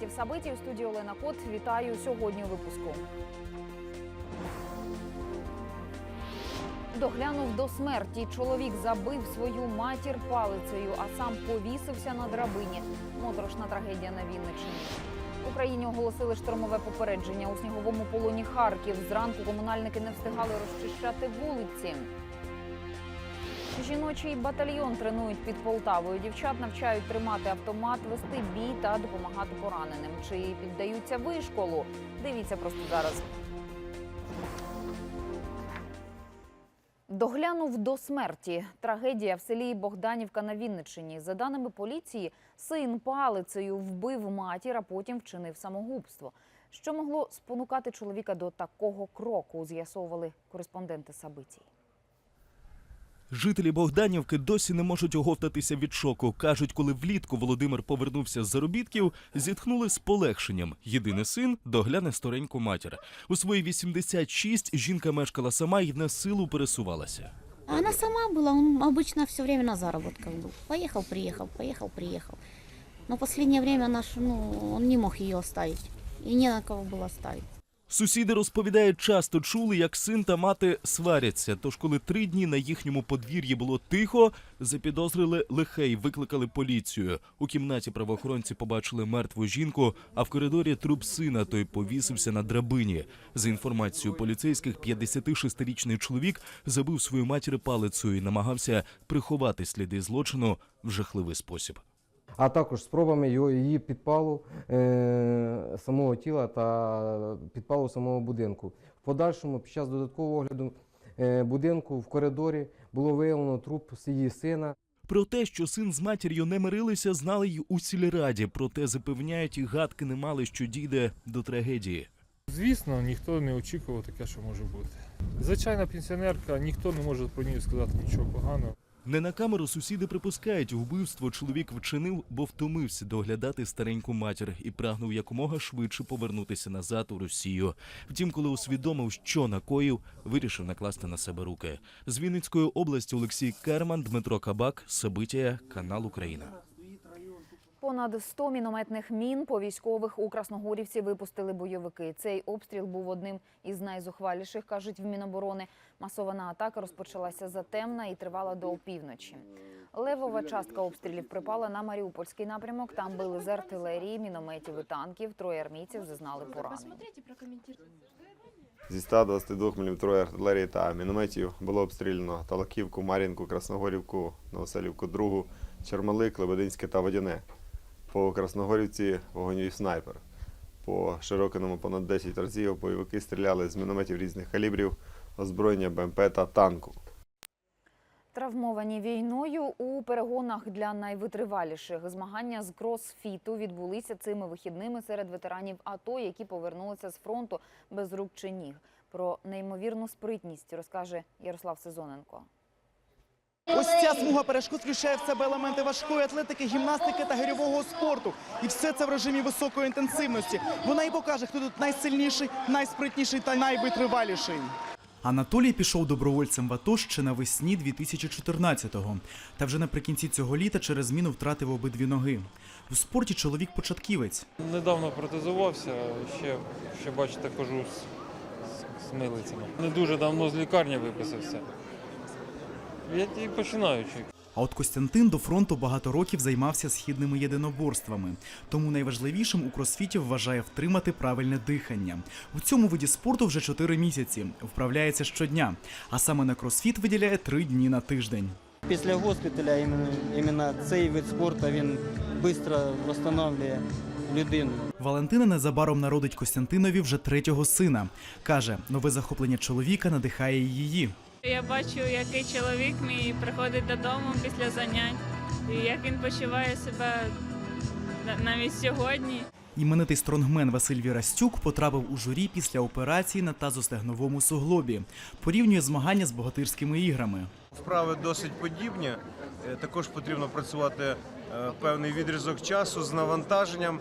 Сузоненка в Сабиті у студії Олена Кот. Вітаю сьогодні у випуску. Доглянув до смерті. Чоловік забив свою матір палицею, а сам повісився на драбині. Моторошна трагедія на Вінниччині. В Україні оголосили штормове попередження у сніговому полоні Харків. Зранку комунальники не встигали розчищати вулиці. Жіночий батальйон тренують під Полтавою. Дівчат навчають тримати автомат, вести бій та допомагати пораненим. Чи піддаються вишколу? Дивіться просто зараз. Доглянув до смерті. Трагедія в селі Богданівка на Вінниччині. За даними поліції, син палицею вбив матір, а потім вчинив самогубство. Що могло спонукати чоловіка до такого кроку, з'ясовували кореспонденти Сабитій. Жителі Богданівки досі не можуть оговтатися від шоку. кажуть, коли влітку Володимир повернувся з заробітків, зітхнули з полегшенням. Єдиний син догляне стареньку матір. У свої 86 жінка мешкала сама і на силу пересувалася. А Она сама была, он обычно все время на заработках был. Поехал, приехал, поехал, приехал. Но последнее время наш, ну, он не мог ее оставить. И не на кого было оставить. Сусіди розповідають, часто чули, як син та мати сваряться. Тож, коли три дні на їхньому подвір'ї було тихо, запідозрили лихе і викликали поліцію. У кімнаті правоохоронці побачили мертву жінку, а в коридорі труп сина. Той повісився на драбині. За інформацією поліцейських, 56-річний чоловік забив свою матір палицею і намагався приховати сліди злочину в жахливий спосіб. А також спробами його, її підпалу е, самого тіла та підпалу самого будинку. В подальшому, під час додаткового огляду е, будинку в коридорі було виявлено труп її сина. Про те, що син з матір'ю не мирилися, знали й у сільраді. Проте запевняють, і гадки не мали, що дійде до трагедії. Звісно, ніхто не очікував таке, що може бути. Звичайна пенсіонерка, ніхто не може про неї сказати нічого поганого. Не на камеру сусіди припускають, вбивство чоловік вчинив, бо втомився доглядати стареньку матір і прагнув якомога швидше повернутися назад у Росію. Втім, коли усвідомив, що накоїв, вирішив накласти на себе руки. З Вінницької області Олексій Керман, Дмитро Кабак, Сабитія, канал Україна. Понад 100 мінометних мін по військових у Красногорівці випустили бойовики. Цей обстріл був одним із найзухваліших, кажуть в Міноборони. Масована атака розпочалася затемна і тривала до опівночі. Левова частка обстрілів припала на Маріупольський напрямок. Там били з артилерії, мінометів і танків. Троє армійців зазнали поранень. Зі 122 мм артилерії та мінометів було обстріляно Талаківку, Мар'їнку, Красногорівку, Новоселівку, Другу, Чермалик, Лебединське та Водяне. По Красногорівці вогонь снайпер. По Широкиному понад 10 разів бойовики стріляли з мінометів різних калібрів, озброєння БМП та танку. Травмовані війною у перегонах для найвитриваліших змагання з кросфіту відбулися цими вихідними серед ветеранів АТО, які повернулися з фронту без рук чи ніг. Про неймовірну спритність розкаже Ярослав Сезоненко. Ось ця смуга перешкод включає в себе елементи важкої атлетики, гімнастики та гирьового спорту. І все це в режимі високої інтенсивності. Вона і покаже, хто тут найсильніший, найспритніший та найвитриваліший. Анатолій пішов добровольцем в АТО ще навесні 2014-го. Та вже наприкінці цього літа через зміну втратив обидві ноги. У спорті чоловік початківець. Недавно протезувався, ще, ще бачите, хожу з, з, з милицями. Не дуже давно з лікарні виписався. Я тільки починаючий. А от Костянтин до фронту багато років займався східними єдиноборствами. Тому найважливішим у кросфіті вважає втримати правильне дихання. У цьому виді спорту вже 4 місяці. Вправляється щодня. А саме на кросфіт виділяє 3 дні на тиждень. Після госпіталя іменно, іменно цей вид спорту він швидко відновлює людину. Валентина незабаром народить Костянтинові вже третього сина. Каже, нове захоплення чоловіка надихає її. Я бачу, який чоловік мій приходить додому після занять, і як він почуває себе навіть сьогодні. Іменитий стронгмен Василь Вірастюк потрапив у журі після операції на тазостегновому суглобі. Порівнює змагання з богатирськими іграми. Вправи досить подібні. Е, Також потрібно працювати е, певний відрізок часу з навантаженням.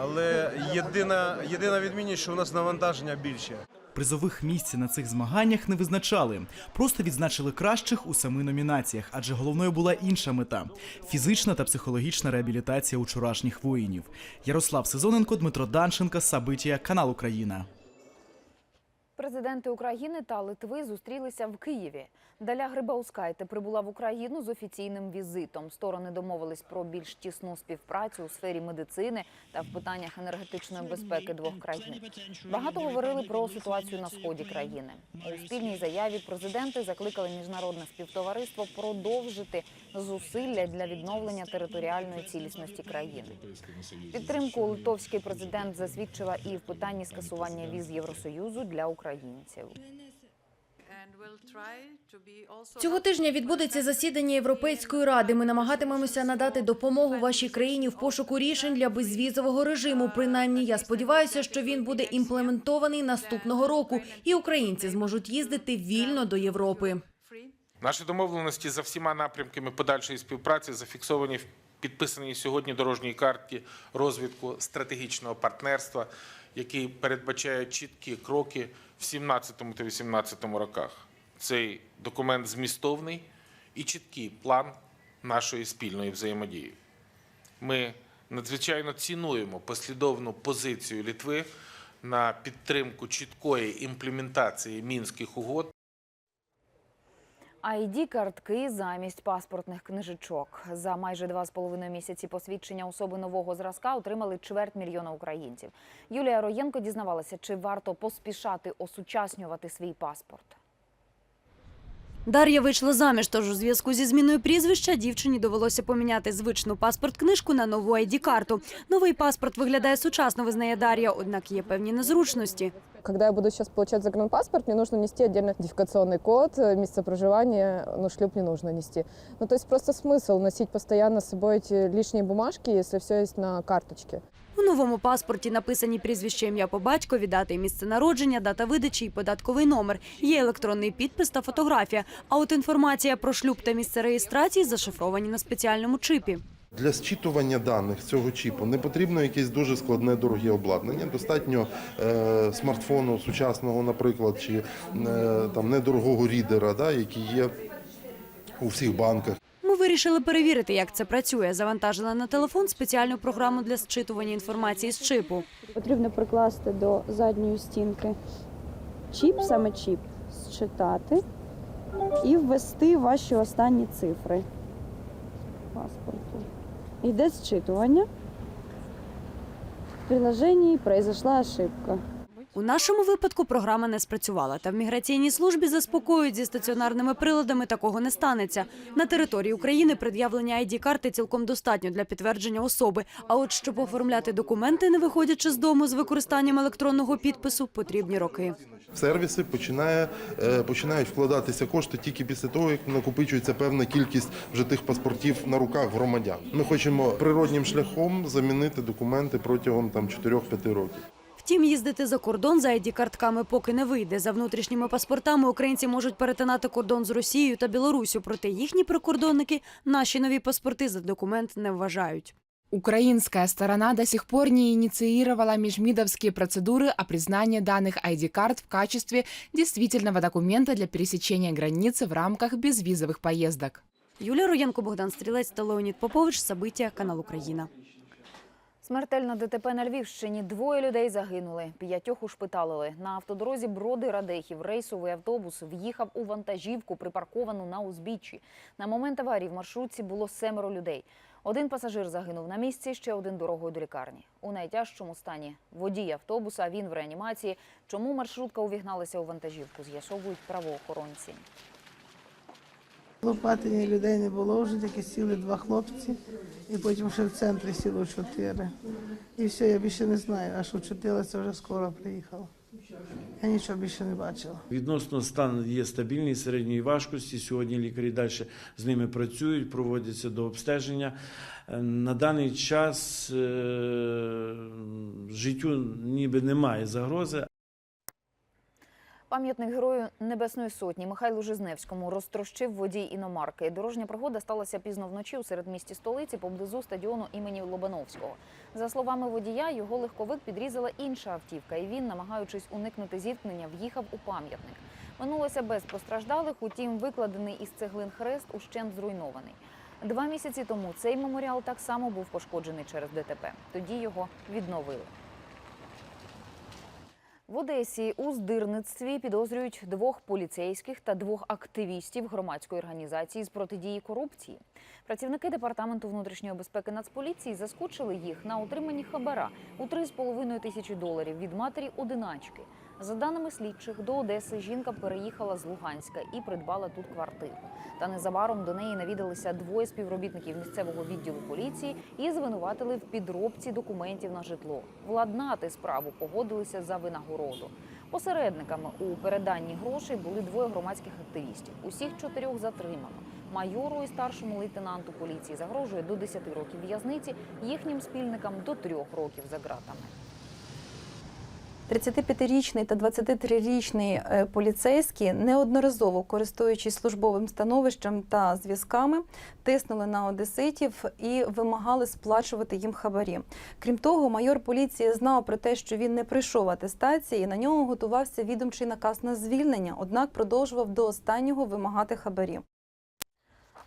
Але єдина, єдина відмінність, що у нас навантаження більше. Призових місць на цих змаганнях не визначали, просто відзначили кращих у семи номінаціях, адже головною була інша мета фізична та психологічна реабілітація учорашніх воїнів. Ярослав Сезоненко, Дмитро Данченко, Сабитія, канал Україна. Президенти України та Литви зустрілися в Києві. Даля Грибаускайте прибула в Україну з офіційним візитом. Сторони домовились про більш тісну співпрацю у сфері медицини та в питаннях енергетичної безпеки двох країн. Багато говорили про ситуацію на сході країни. У спільній заяві президенти закликали міжнародне співтовариство продовжити зусилля для відновлення територіальної цілісності країни. Підтримку литовський президент засвідчила і в питанні скасування віз Євросоюзу для українців. Цього тижня відбудеться засідання Європейської ради. Ми намагатимемося надати допомогу вашій країні в пошуку рішень для безвізового режиму. Принаймні, я сподіваюся, що він буде імплементований наступного року, і українці зможуть їздити вільно до Європи. Наші домовленості за всіма напрямками подальшої співпраці зафіксовані в підписаній сьогодні дорожній карті розвитку стратегічного партнерства, який передбачає чіткі кроки в 17 та 18 роках. Цей документ змістовний і чіткий план нашої спільної взаємодії. Ми надзвичайно цінуємо послідовну позицію Літви на підтримку чіткої імплементації мінських угод id картки замість паспортних книжечок. За майже два з половиною місяці посвідчення особи нового зразка отримали чверть мільйона українців. Юлія Роєнко дізнавалася, чи варто поспішати осучаснювати свій паспорт. Дар'я вийшла заміж, тож у зв'язку зі зміною прізвища дівчині довелося поміняти звичну паспорт-книжку на нову ID-карту. Новий паспорт виглядає сучасно, визнає Дар'я, однак є певні незручності. Когда я буду сейчас получать загранпаспорт, мне нужно нести отдельно идентификационный код, э, место проживания, ну, шлюп не нужно нести. Ну, то есть просто смысл носить постоянно с собой эти лишние бумажки, если все есть на карточке. Новому паспорті написані прізвище, ім'я по батькові, дата і місце народження, дата видачі і податковий номер. Є електронний підпис та фотографія. А от інформація про шлюб та місце реєстрації зашифровані на спеціальному чипі. Для зчитування даних цього чіпу не потрібно якесь дуже складне дороге обладнання. Достатньо е, смартфону сучасного, наприклад, чи е, там недорогого рідера, да, який є у всіх банках. Вирішили перевірити, як це працює. Завантажили на телефон спеціальну програму для зчитування інформації з чипу. Потрібно прикласти до задньої стінки чіп, саме чіп, зчитати і ввести ваші останні цифри паспорту. Йде зчитування. В приложенні произошла ошибка. У нашому випадку програма не спрацювала, та в міграційній службі заспокоюють зі стаціонарними приладами такого не станеться. На території України пред'явлення id карти цілком достатньо для підтвердження особи. А от щоб оформляти документи, не виходячи з дому з використанням електронного підпису, потрібні роки. В сервіси починає, е, починають вкладатися кошти тільки після того, як накопичується певна кількість вже тих паспортів на руках громадян. Ми хочемо природнім шляхом замінити документи протягом там 4-5 років. Втім, їздити за кордон за id картками поки не вийде. За внутрішніми паспортами українці можуть перетинати кордон з Росією та Білоруссю. Проте їхні прикордонники наші нові паспорти за документ не вважають. Украинская сторона до сих пор не инициировала межмидовские процедуры о признании данных ID-карт в качестве действительного документа для пересечения границы в рамках безвизовых поездок. Юлія Роєнко, Богдан Стрілець та Леонід Попович. Сабиття, канал Україна. Смертельна ДТП на Львівщині. Двоє людей загинули, п'ятьох ушпиталили. На автодорозі Броди Радехів рейсовий автобус в'їхав у вантажівку, припарковану на узбіччі. На момент аварії в маршрутці було семеро людей. Один пасажир загинув на місці, ще один дорогою до лікарні. У найтяжчому стані водій автобуса, він в реанімації. Чому маршрутка увігналася у вантажівку, з'ясовують правоохоронці. Лопатині людей не було, вже тільки сіли два хлопці, і потім ще в центрі сіло чотири. І все, я більше не знаю, а що це вже скоро приїхало. Я нічого більше не бачила. Відносно стан є стабільний середньої важкості. Сьогодні лікарі далі з ними працюють, проводяться до обстеження. Е, На даний час е, життю ніби немає загрози, Пам'ятник герою Небесної Сотні Михайлу Жизневському розтрощив водій іномарки. Дорожня пригода сталася пізно вночі у середмісті столиці поблизу стадіону імені Лобановського. За словами водія, його легковик підрізала інша автівка, і він, намагаючись уникнути зіткнення, в'їхав у пам'ятник. Минулося без постраждалих, утім, викладений із цеглин хрест ущент зруйнований. Два місяці тому цей меморіал так само був пошкоджений через ДТП. Тоді його відновили. В Одесі у здирництві підозрюють двох поліцейських та двох активістів громадської організації з протидії корупції. Працівники департаменту внутрішньої безпеки Нацполіції заскочили їх на отриманні хабара у 3,5 тисячі доларів від матері одиначки. За даними слідчих, до Одеси жінка переїхала з Луганська і придбала тут квартиру. Та незабаром до неї навідалися двоє співробітників місцевого відділу поліції і звинуватили в підробці документів на житло. Владнати справу погодилися за винагороду. Посередниками у переданні грошей були двоє громадських активістів. Усіх чотирьох затримано. Майору і старшому лейтенанту поліції загрожує до 10 років в'язниці, їхнім спільникам до 3 років за ґратами. 35-річний та 23-річний е, поліцейські неодноразово користуючись службовим становищем та зв'язками, тиснули на одеситів і вимагали сплачувати їм хабарі. Крім того, майор поліції знав про те, що він не прийшов атестації, і на нього готувався відомчий наказ на звільнення, однак продовжував до останнього вимагати хабарі.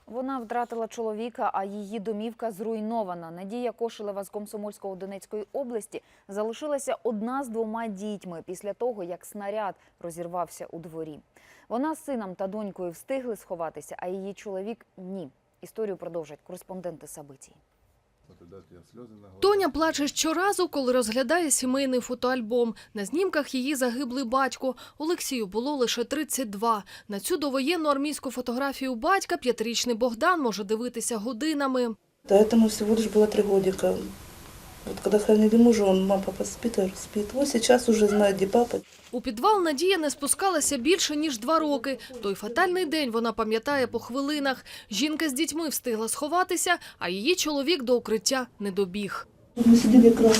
Вона втратила чоловіка, а її домівка зруйнована. Надія Кошелева з Комсомольського Донецької області залишилася одна з двома дітьми після того, як снаряд розірвався у дворі. Вона з сином та донькою встигли сховатися, а її чоловік ні. Історію продовжать кореспонденти Сабитій. Тоня плаче щоразу, коли розглядає сімейний фотоальбом. На знімках її загиблий батько. Олексію було лише 32. На цю довоєнну армійську фотографію батька п'ятирічний Богдан може дивитися годинами. Да, этому всего лишь было три годика. Вот когда хоронили мужа, он, мама, папа спит, я говорю, спит. Вот сейчас уже знает, где папа. У підвал Надія не спускалася більше, ніж два роки. Той фатальний день вона пам'ятає по хвилинах. Жінка з дітьми встигла сховатися, а її чоловік до укриття не добіг. Вот мы сидели как раз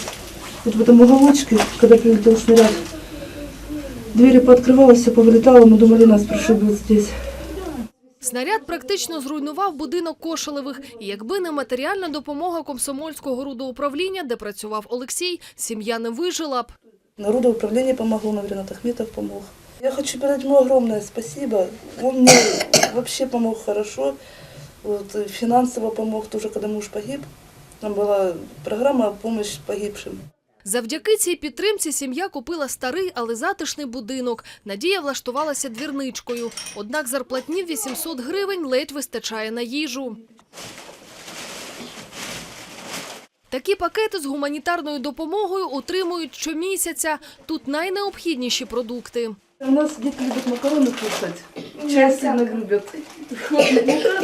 вот в этом уголочке, когда прилетел снаряд. Двери пооткрывалась, все повылетало, мы думали, нас пришибет здесь. Снаряд практично зруйнував будинок Кошелевих. І якби не матеріальна допомога комсомольського рудоуправління, де працював Олексій, сім'я не вижила б. Народоуправление помогло, нам Ренат Ахметов помог. Я хочу передать ему огромное спасибо. Он мне вообще помог хорошо. Вот, финансово помог тоже, когда муж погиб. Там была программа «Помощь погибшим». Завдяки цій підтримці сім'я купила старий, але затишний будинок. Надія влаштувалася двірничкою. Однак зарплатні в 800 гривень ледь вистачає на їжу. Такі пакети з гуманітарною допомогою отримують щомісяця. Тут найнеобхідніші продукти. У нас дети любят макароны кушать. Чай сильно любят.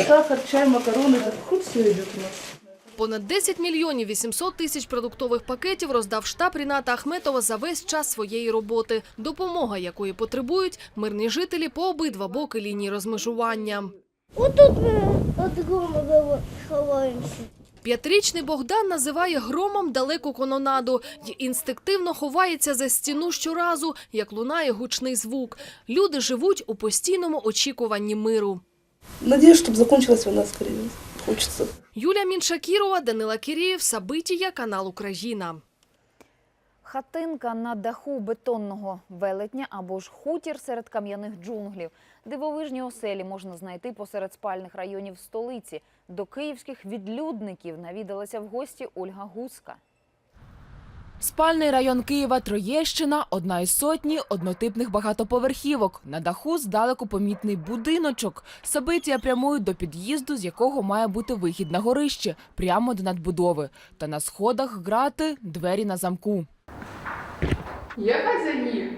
Сахар, чай, макароны. Хоть все идет у нас. Понад 10 мільйонів 800 тисяч продуктових пакетів роздав штаб Ріната Ахметова за весь час своєї роботи. Допомога, якої потребують мирні жителі по обидва боки лінії розмежування. Отут ми від грома ховаємося. П'ятирічний Богдан називає громом далеку кононаду і інстинктивно ховається за стіну щоразу, як лунає гучний звук. Люди живуть у постійному очікуванні миру. Надеюсь, чтобы закончилась война скорее. Хочется. Юлія Міншакірова, Данила Кирієв, Сабитія, канал Україна. Хатинка на даху бетонного велетня або ж хутір серед кам'яних джунглів. Дивовижні оселі можна знайти посеред спальних районів столиці. До київських відлюдників навідалася в гості Ольга Гуска. Спальний район Києва Троєщина одна із сотні однотипних багатоповерхівок. На даху здалеку помітний будиночок. Сабитія прямують до під'їзду, з якого має бути вихід на горище, прямо до надбудови. Та на сходах грати двері на замку. Є хазяї?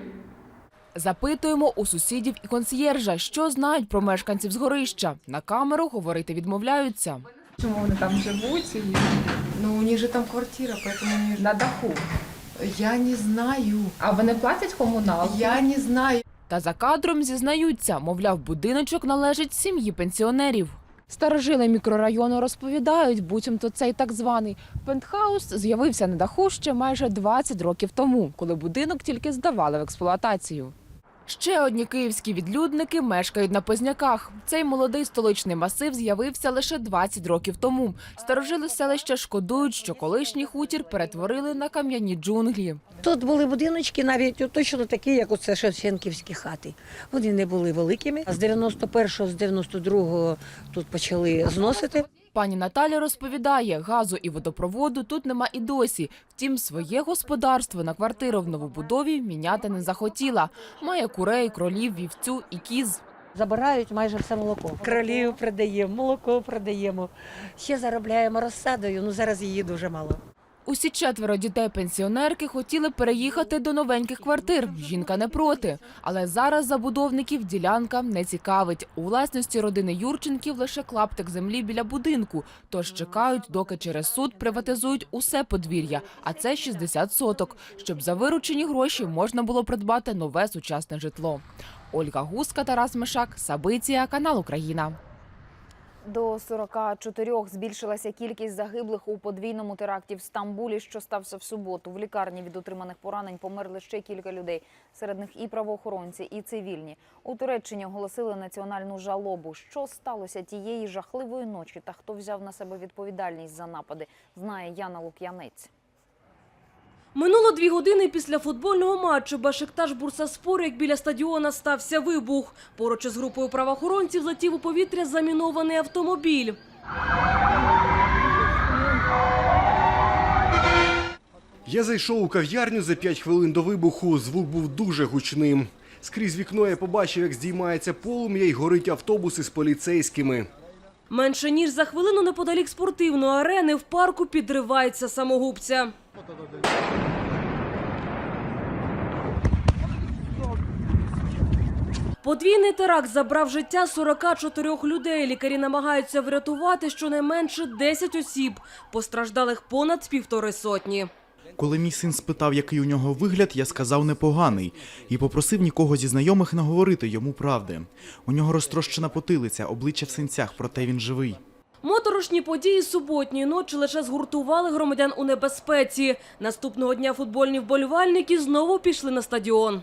Запитуємо у сусідів і консьєржа, що знають про мешканців з горища. На камеру говорити відмовляються. Чому вони там живуть? И... Ну, у них же там квартира, поэтому они... На даху. Я не знаю. А вони платять комуналку? Я не знаю. Та за кадром зізнаються, мовляв, будиночок належить сім'ї пенсіонерів. Старожили мікрорайону розповідають, буцімто цей так званий пентхаус з'явився на даху ще майже 20 років тому, коли будинок тільки здавали в експлуатацію. Ще одні київські відлюдники мешкають на Позняках. Цей молодий столичний масив з'явився лише 20 років тому. Старожили селища шкодують, що колишній хутір перетворили на кам'яні джунглі. Тут були будиночки навіть точно такі, як оце Шевченківські хати. Вони не були великими. З 91-го, з 92-го тут почали зносити. Пані Наталя розповідає, газу і водопроводу тут нема і досі. Втім, своє господарство на квартиру в новобудові міняти не захотіла. Має курей, кролів, вівцю і кіз. Забирають майже все молоко. Кролів продаємо, молоко продаємо. Ще заробляємо розсадою, ну зараз її дуже мало. Усі четверо дітей пенсіонерки хотіли переїхати до новеньких квартир. Жінка не проти. Але зараз забудовників ділянка не цікавить. У власності родини Юрченків лише клаптик землі біля будинку. Тож чекають, доки через суд приватизують усе подвір'я, а це 60 соток, щоб за виручені гроші можна було придбати нове сучасне житло. Ольга Гуска, Тарас Мишак, Сабиція, канал Україна. До 44 збільшилася кількість загиблих у подвійному теракті в Стамбулі, що стався в суботу. В лікарні від отриманих поранень померли ще кілька людей. Серед них і правоохоронці, і цивільні. У Туреччині оголосили національну жалобу. Що сталося тієї жахливої ночі та хто взяв на себе відповідальність за напади, знає Яна Лук'янець. Минуло дві години після футбольного матчу Башикташ Бурсаспор, як біля стадіона стався вибух. Поруч із групою правоохоронців летів у повітря замінований автомобіль. Я зайшов у кав'ярню за 5 хвилин до вибуху. Звук був дуже гучним. Скрізь вікно я побачив, як здіймається полум'я і горить автобус із поліцейськими. Менше ніж за хвилину неподалік спортивної арени в парку підривається самогубця. Подвійний теракт забрав життя 44 людей. Лікарі намагаються врятувати щонайменше 10 осіб. Постраждалих понад півтори сотні. Коли мій син спитав, який у нього вигляд, я сказав непоганий і попросив нікого зі знайомих не говорити йому правди. У нього розтрощена потилиця, обличчя в синцях, проте він живий. Моторошні події суботньої ночі лише згуртували громадян у небезпеці. Наступного дня футбольні вболівальники знову пішли на стадіон.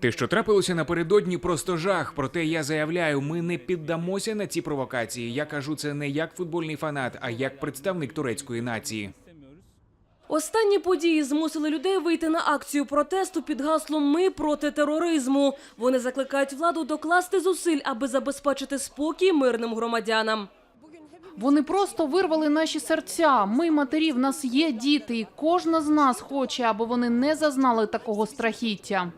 Те, що трапилося напередодні, просто жах. Проте я заявляю, ми не піддамося на ці провокації. Я кажу це не як футбольний фанат, а як представник турецької нації. Останні події змусили людей вийти на акцію протесту під гаслом Ми проти тероризму. Вони закликають владу докласти зусиль, аби забезпечити спокій мирним громадянам. Вони просто вирвали наші серця. Ми матері, в нас є діти, і кожна з нас хоче, аби вони не зазнали такого страхіття.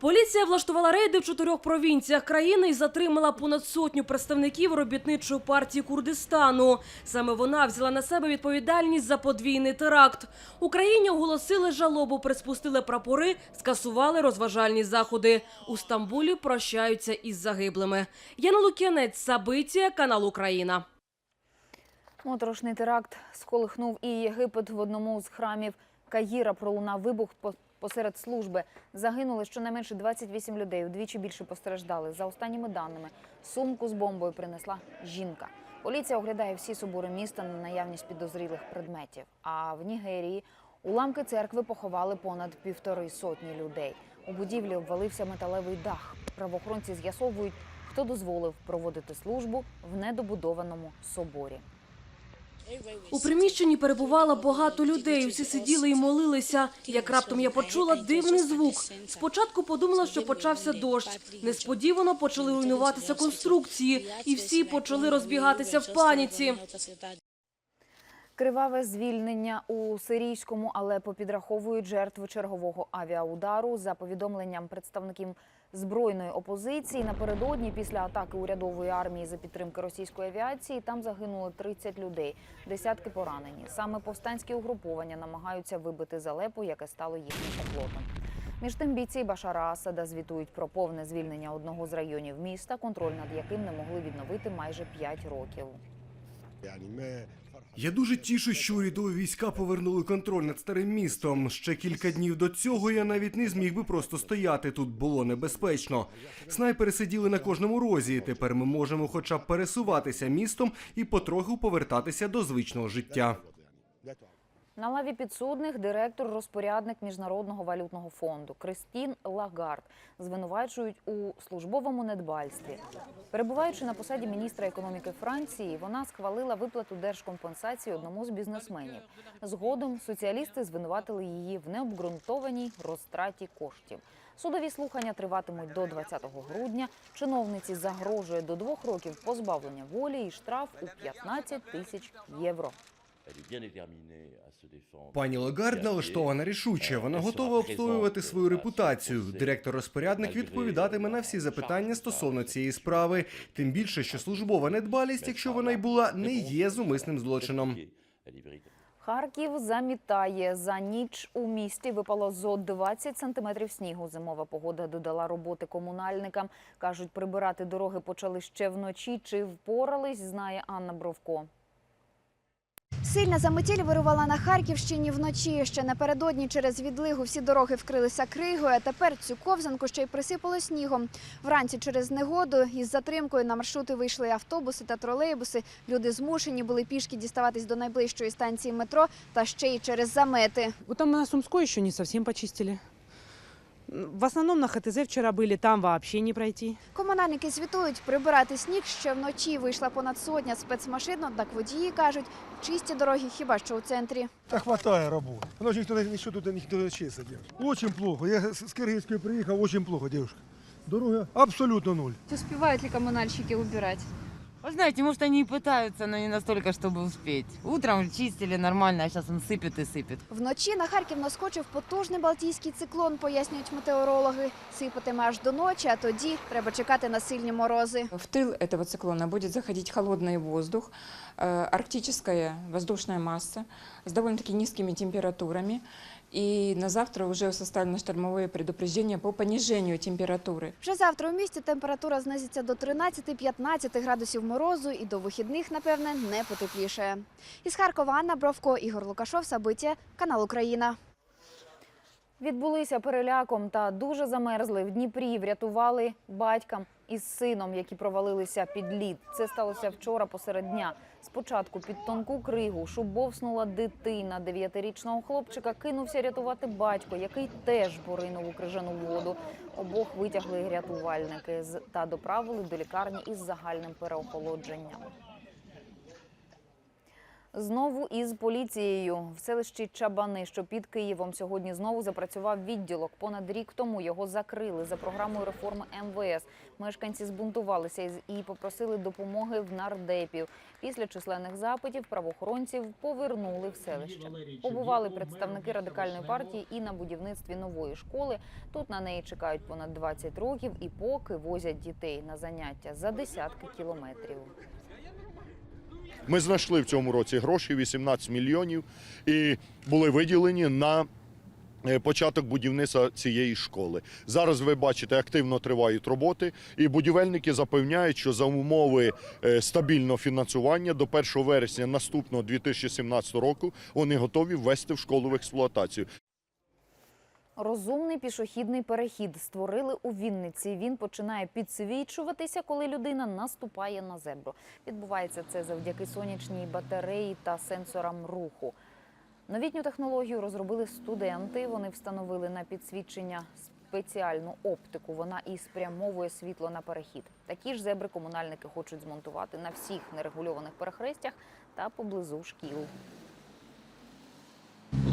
Поліція влаштувала рейди в чотирьох провінціях країни і затримала понад сотню представників робітничої партії Курдистану. Саме вона взяла на себе відповідальність за подвійний теракт. Україні оголосили жалобу, приспустили прапори, скасували розважальні заходи. У Стамбулі прощаються із загиблими. Яна Лук'янець, Сабиція, канал Україна. Моторошний теракт сколихнув і Єгипет в одному з храмів Каїра пролунав вибух посеред служби. Загинули щонайменше 28 людей, удвічі більше постраждали. За останніми даними, сумку з бомбою принесла жінка. Поліція оглядає всі собори міста на наявність підозрілих предметів. А в Нігерії уламки церкви поховали понад півтори сотні людей. У будівлі обвалився металевий дах. Правоохоронці з'ясовують, хто дозволив проводити службу в недобудованому соборі. У приміщенні перебувало багато людей. Усі сиділи і молилися. Як раптом я почула дивний звук. Спочатку подумала, що почався дощ. Несподівано почали руйнуватися конструкції, і всі почали розбігатися в паніці. Криваве звільнення у сирійському Алепо підраховують жертви чергового авіаудару. За повідомленням представників збройної опозиції, напередодні після атаки урядової армії за підтримки російської авіації там загинуло 30 людей, десятки поранені. Саме повстанські угруповання намагаються вибити з Алепо, яке стало їхнім оплотом. Між тим бійці Башара Асада звітують про повне звільнення одного з районів міста, контроль над яким не могли відновити майже 5 років. Я дуже тішу, що урядові війська повернули контроль над старим містом. Ще кілька днів до цього я навіть не зміг би просто стояти. Тут було небезпечно. Снайпери сиділи на кожному розі. Тепер ми можемо, хоча б пересуватися містом і потроху повертатися до звичного життя. На лаві підсудних директор-розпорядник Міжнародного валютного фонду Кристін Лагард звинувачують у службовому недбальстві. Перебуваючи на посаді міністра економіки Франції, вона схвалила виплату держкомпенсації одному з бізнесменів. Згодом соціалісти звинуватили її в необґрунтованій розтраті коштів. Судові слухання триватимуть до 20 грудня. Чиновниці загрожує до двох років позбавлення волі і штраф у 15 тисяч євро. Пані Лагард налаштована рішуче. Вона готова обстоювати свою репутацію. Директор-розпорядник відповідатиме на всі запитання стосовно цієї справи. Тим більше, що службова недбалість, якщо вона й була, не є зумисним злочином. Харків замітає. За ніч у місті випало зо 20 сантиметрів снігу. Зимова погода додала роботи комунальникам. Кажуть, прибирати дороги почали ще вночі. Чи впорались, знає Анна Бровко. Сильна заметіль вирувала на Харківщині вночі. Ще напередодні через відлигу всі дороги вкрилися кригою, а тепер цю ковзанку ще й присипало снігом. Вранці через негоду із затримкою на маршрути вийшли автобуси та тролейбуси. Люди змушені були пішки діставатись до найближчої станції метро та ще й через замети. Вот там на Сумской еще не совсем почистили. В основном на ХТЗ вчера были, там вообще не пройти. Комунальники звітують, прибирати сніг ще вночі вийшла понад сотня спецмашин, однак водії кажуть, чисті дороги хіба що у центрі. Да хватает работы. Оно же никто, ничего тут никто не делает. Очень плохо. Я с с Киргизской приехал, очень плохо, девушка. Дорога абсолютно нуль. Успівають ли комунальщики убирати? Вы знаете, может, они и пытаются, но не настолько, чтобы успеть. Утром чистили нормально, а сейчас он сыпет и сыпет. Вночі на Харків наскочив потужний балтійський циклон, пояснюють метеорологи. Сипатиме аж до ночі, а тоді треба чекати на сильні морози. В тыл этого циклона будет заходить холодный воздух, э, арктическая воздушная масса с довольно-таки низкими температурами. И на завтра уже составлены штормовые предупреждения по понижению температуры. Вже завтра у місті температура знизиться до 13-15 градусів морозу і до вихідних, напевне, не потеплішає. Із Харкова Анна Бровко, Ігор Лукашов, Сабиття, канал Україна. Відбулися переляком та дуже замерзли. В Дніпрі врятували батькам із сином, які провалилися під лід. Це сталося вчора посеред дня. Спочатку під тонку кригу шубовснула дитина. Дев'ятирічного хлопчика кинувся рятувати батько, який теж поринув у крижану воду. Обох витягли рятувальники та доправили до лікарні із загальним переохолодженням. Знову із поліцією в селищі Чабани, що під Києвом, сьогодні знову запрацював відділок. Понад рік тому його закрили за програмою реформи МВС. Мешканці збунтувалися і попросили допомоги в нардепів. Після численних запитів правоохоронців повернули в селище. Побували представники радикальної партії і на будівництві нової школи. Тут на неї чекають понад 20 років і поки возять дітей на заняття за десятки кілометрів. Ми знайшли в цьому році гроші 18 мільйонів і були виділені на е, початок будівництва цієї школи. Зараз ви бачите, активно тривають роботи, і будівельники запевняють, що за умови е, стабільного фінансування до 1 вересня наступного 2017 року вони готові ввести в школу в експлуатацію. Розумний пішохідний перехід створили у Вінниці. Він починає підсвічуватися, коли людина наступає на зебру. Відбувається це завдяки сонячній батареї та сенсорам руху. Новітню технологію розробили студенти. Вони встановили на підсвічення спеціальну оптику. Вона і спрямовує світло на перехід. Такі ж зебри комунальники хочуть змонтувати на всіх нерегульованих перехрестях та поблизу шкіл.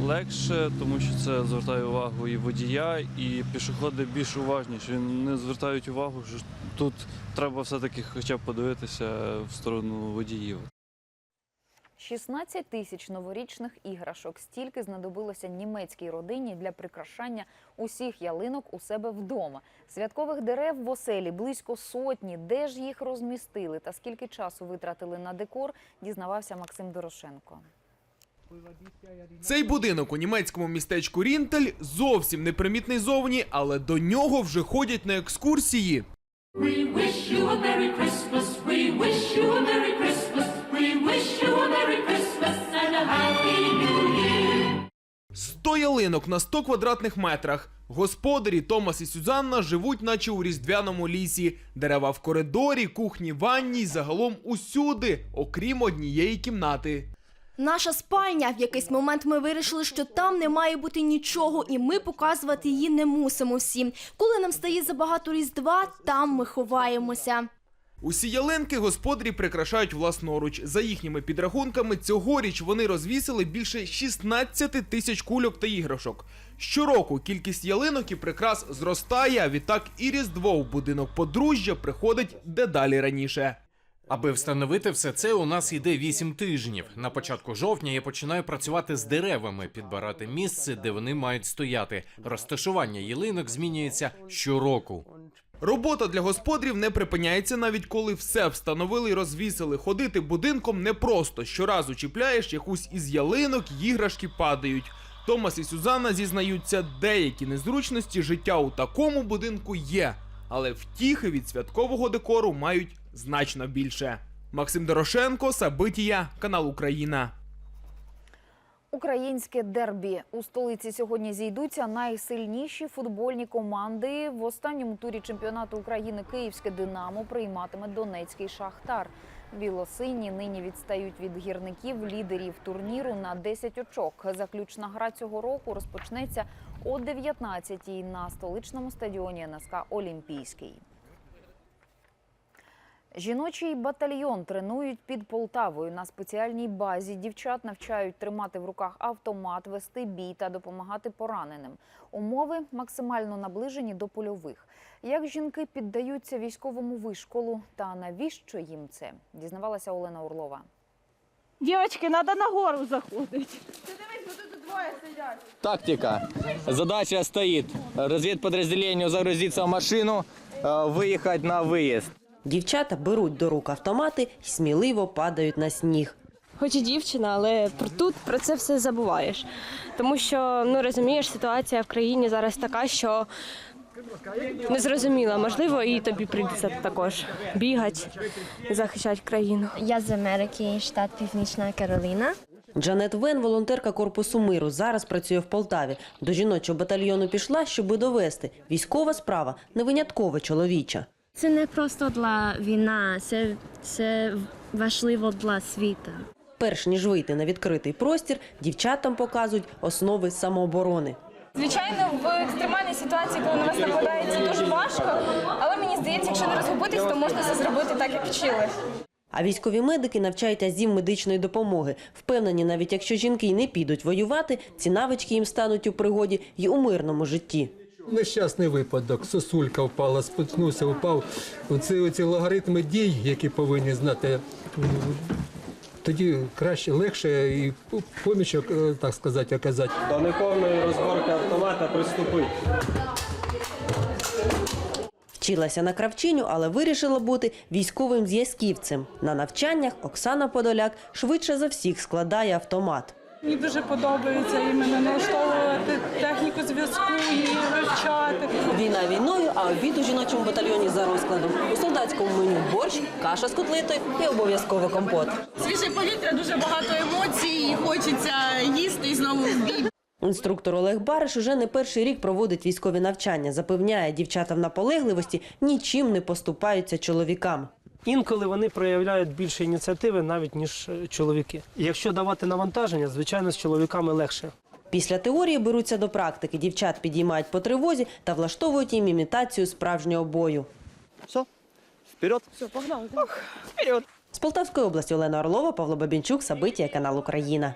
Легше, тому що це звертає увагу і водія, і пішоходи більш уважніші. Не звертають увагу, що тут треба все-таки хоча б подивитися в сторону водіїв. 16 тисяч новорічних іграшок. Стільки знадобилося німецькій родині для прикрашання усіх ялинок у себе вдома. Святкових дерев в оселі близько сотні. Де ж їх розмістили та скільки часу витратили на декор, дізнавався Максим Дорошенко. Цей будинок у німецькому містечку Рінтель зовсім непримітний зовні, але до нього вже ходять на екскурсії. We wish you a Merry Christmas. We wish you a Merry Christmas. We wish you a Merry Christmas and a Happy New Year. 100 ялинок на 100 квадратних метрах. Господарі Томас і Сюзанна живуть, наче у різдвяному лісі. Дерева в коридорі, кухні, ванні, й загалом усюди, окрім однієї кімнати. Наша спальня. В якийсь момент ми вирішили, що там не має бути нічого, і ми показувати її не мусимо всім. Коли нам стає забагато різдва, там ми ховаємося. Усі ялинки господарі прикрашають власноруч. За їхніми підрахунками, цьогоріч вони розвісили більше 16 тисяч кульок та іграшок. Щороку кількість ялинок і прикрас зростає, а відтак і Різдво в будинок подружжя приходить дедалі раніше. Аби встановити все це, у нас йде 8 тижнів. На початку жовтня я починаю працювати з деревами, підбирати місце, де вони мають стояти. Розташування ялинок змінюється щороку. Робота для господарів не припиняється навіть коли все встановили і розвісили. Ходити будинком непросто. Щоразу чіпляєш якусь із ялинок, іграшки падають. Томас і Сюзанна зізнаються, деякі незручності життя у такому будинку є, але втіхи від святкового декору мають значно більше. Максим Дорошенко, Сабитія, канал Україна. Українське дербі у столиці сьогодні зійдуться найсильніші футбольні команди. В останньому турі чемпіонату України Київське Динамо прийматиме Донецький Шахтар. Білосині нині відстають від гірників лідерів турніру на 10 очок. Заключна гра цього року розпочнеться о 19-й на столичному стадіоні НСК Олімпійський. Жіночий батальйон тренують під Полтавою на спеціальній базі. Дівчат навчають тримати в руках автомат, вести бій та допомагати пораненим. Умови максимально наближені до польових. Як жінки піддаються військовому вишколу та навіщо їм це? Дізнавалася Олена Орлова. Дівчатки, треба на гору заходити. Ти дивись, бо тут двоє сидять. Тактика. Задача стоит. Разведподразделению загрузиться в машину, э, выехать на выезд. Дівчата беруть до рук автомати і сміливо падають на сніг. Хоч і дівчина, але тут про це все забуваєш. Тому що ну розумієш, ситуація в країні зараз така, що незрозуміла. Можливо, і тобі прийдеться також бігати, захищати країну. Я з Америки, штат Північна Кароліна. Джанет Вен, волонтерка корпусу миру, зараз працює в Полтаві. До жіночого батальйону пішла, щоби довести. Військова справа не винятково чоловіча. Це не просто для війна, це, це важливо для світу. Перш ніж вийти на відкритий простір, дівчатам показують основи самооборони. Звичайно, в екстремальній ситуації, коли на вас нападають, це дуже важко. Але мені здається, якщо не розгубитись, то можна це зробити так, як вчили. А військові медики навчають азів медичної допомоги. Впевнені, навіть якщо жінки й не підуть воювати, ці навички їм стануть у пригоді й у мирному житті. Нещасний випадок. Сосулька впала, споткнувся, впав. Оці, оці логаритми дій, які повинні знати, тоді краще, легше і помічок, е, так сказати, оказати. До неповної розборки автомата приступить. Вчилася на кравчиню, але вирішила бути військовим зв'язківцем. На навчаннях Оксана Подоляк швидше за всіх складає автомат. Мені дуже подобається іменно налаштовувати техніку зв'язку, її вивчати. Війна війною, а обід у жіночому батальйоні за розкладом. У солдатському меню борщ, каша з котлетою і обов'язково компот. Свіже повітря, дуже багато емоцій, і хочеться їсти і знову в бій. Інструктор Олег Бариш уже не перший рік проводить військові навчання. Запевняє, дівчата в наполегливості нічим не поступаються чоловікам. Інколи вони проявляють більше ініціативи навіть ніж е, чоловіки. Якщо давати навантаження, звичайно, з чоловіками легше. Після теорії беруться до практики. Дівчат підіймають по тривозі та влаштовують їм імітацію справжнього бою. Все, вперед. Все, погнали. Вперед. З Полтавської області Олена Орлова, Павло Бабінчук, Сабиття, канал Україна.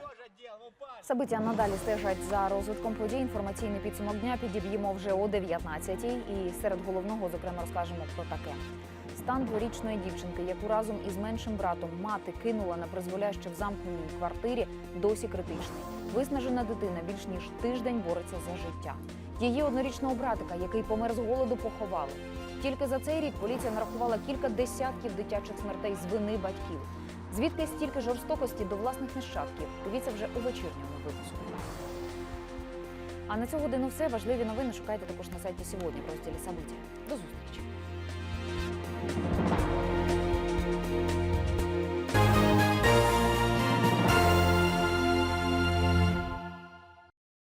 Сабиття надалі стежать за розвитком подій. Інформаційний підсумок дня підіб'ємо вже о 19-й. І серед головного, зокрема, розкажемо про таке. Стан дворічної дівчинки, яку разом із меншим братом мати кинула на призволяще в замкненій квартирі, досі критичний. Виснажена дитина більш ніж тиждень бореться за життя. Її однорічного братика, який помер з голоду, поховали. Тільки за цей рік поліція нарахувала кілька десятків дитячих смертей з вини батьків. Звідки стільки жорстокості до власних нащадків? Дивіться вже у вечірньому випуску. А на цю годину все важливі новини шукайте також на сайті сьогодні розділі Сабиття. До зустрічі. Bye.